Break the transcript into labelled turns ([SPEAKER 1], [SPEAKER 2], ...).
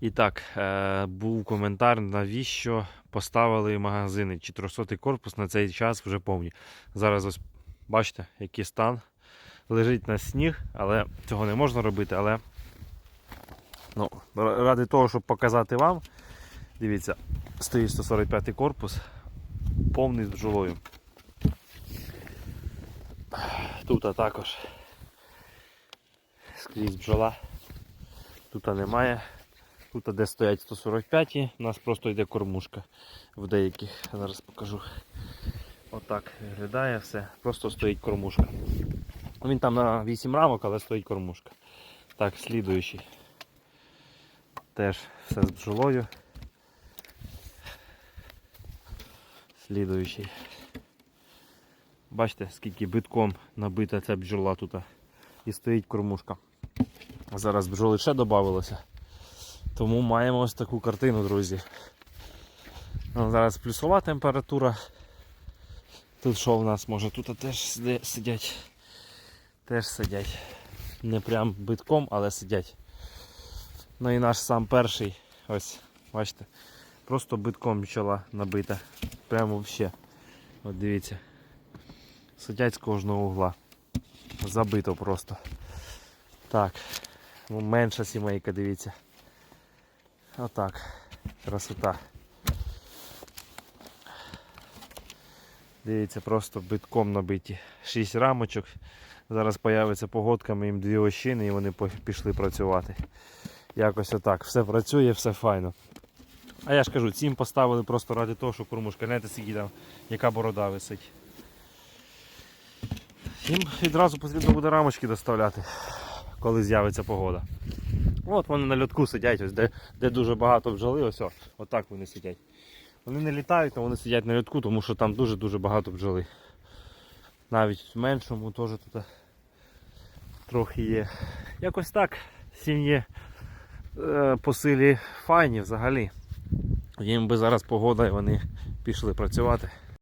[SPEAKER 1] І так, е, був коментар, навіщо поставили магазини. 400 корпус на цей час вже повні. Зараз ось бачите, який стан. Лежить на сніг, але цього не можна робити. Але ну, ради того, щоб показати вам, дивіться, стоїть 145 корпус, повний з бджолою. Тут а також скрізь бджола. Тут немає. Тут де стоять 145, у нас просто йде кормушка в деяких. Зараз покажу. Отак виглядає все. Просто стоїть кормушка. Ну, Він там на 8 рамок, але стоїть кормушка. Так, слідуючий. Теж все з бджолою. Слідуючий. Бачите, скільки битком набита ця бджола тут. І стоїть кормушка. Зараз бджоли ще додавалося. Тому маємо ось таку картину, друзі. Зараз плюсова температура. Тут що в нас може? Тут теж сидять. Теж сидять. Не прям битком, але сидять. Ну і наш сам перший. Ось, бачите, просто битком бджола набита. Прямо взагалі. От дивіться. Сидять з кожного угла. Забито просто. Так. Ну, менша сімейка, дивіться. Отак. Красота. Дивіться, просто битком набиті. 6 рамочок. Зараз появиться погодка, ми їм дві ощини і вони пішли працювати. Якось отак. Все працює, все файно. А я ж кажу, цим поставили просто ради того, що кормушка, знаєте, скільки там, яка борода висить. Їм відразу потрібно буде рамочки доставляти, коли з'явиться погода. От вони на льотку сидять, ось де, де дуже багато бджоли, ось отак вони сидять. Вони не літають, але вони сидять на льотку, тому що там дуже-дуже багато бджоли. Навіть в меншому теж тут трохи є. Якось так, сім'ї е, по силі файні взагалі. Їм би зараз погода і вони пішли працювати.